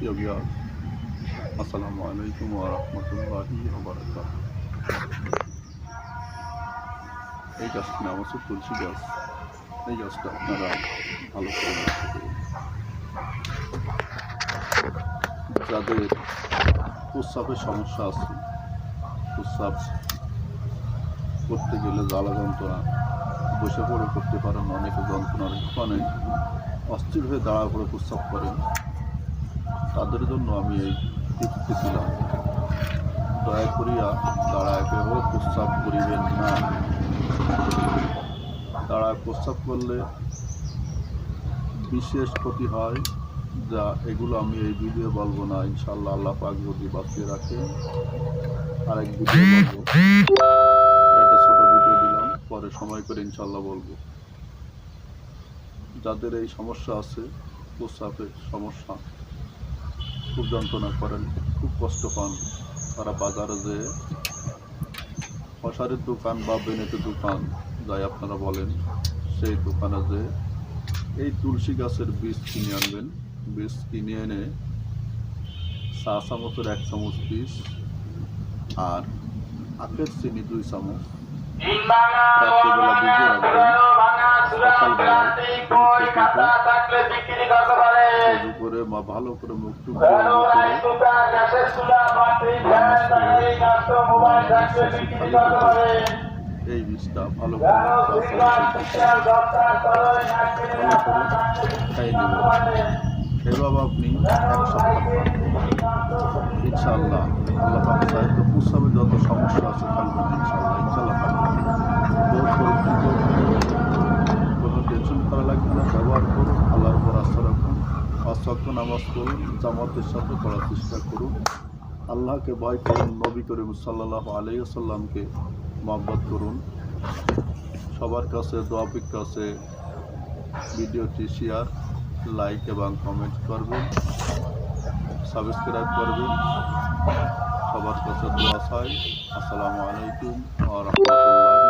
প্রিয় বিয়ার আসসালামু আলাইকুম রাহমাতুল্লাহি এই গাছটির নাম হচ্ছে তুলসী গাছ এই গাছটা আপনারা ভালো যাদের প্রস্রাবের সমস্যা আছে, প্রস্রাব করতে গেলে জ্বালা যন্ত্রণা, বসে পড়ে করতে পারেন, অনেকে যন্ত্রণার কারণে অস্থির হয়ে দাঁড়া করে প্রস্রাব করেন। তাদের জন্য আমি এই টিপটি ছিলাম দয়া করিয়া তারা একেবারে প্রস্তাব করিবেন না। তারা প্রস্তাব করলে বিশেষ ক্ষতি হয়। যা এগুলো আমি এই ভিডিও বলব না। ইনশাল্লাহ আল্লাহ পাক যদি বাঁচিয়ে রাখে আরেক ভিডিও বলব। একটা ছোট ভিডিও দিলাম। পরে সময় করে ইনশাল্লাহ বলব। যাদের এই সমস্যা আছে প্রস্রাবের সমস্যা খুব যন্ত্রণা করেন খুব কষ্ট পান তারা বাজারে যে মশারির দোকান বা বেনেটের দোকান যাই আপনারা বলেন, সেই দোকানে যে এই তুলসী গাছের বীজ কিনে আনবেন। বীজ কিনে এনে চা চামচের এক চামচ বীজ আর আখের চিনি দুই চামচ। রাত্রিবেলা সকালবেলায় উজু করে মা ভালো করে মুখ টুক এই বীজটা ভালো করে করে খাই আপনি এক সপ্তাহ ইনশাআল্লাহ। আল্লাহ চায়। তো যত সমস্যা আছে ইনশাআল্লাহ। পাঁচশক্ত নামাজ পড়ুন জামাতের সাথে করার চেষ্টা করুন। আল্লাহকে ভয় করুন, নবী করিম সাল্লাহ আলাইসাল্লামকে মহব্বত করুন। সবার কাছে দোয়াপিক কাছে ভিডিওটি শেয়ার, লাইক এবং কমেন্ট করবেন, সাবস্ক্রাইব করবেন। সবার কাছে দোয়া চাই। আসসালামু আলাইকুম ওয়া রাহমাতুল্লাহি।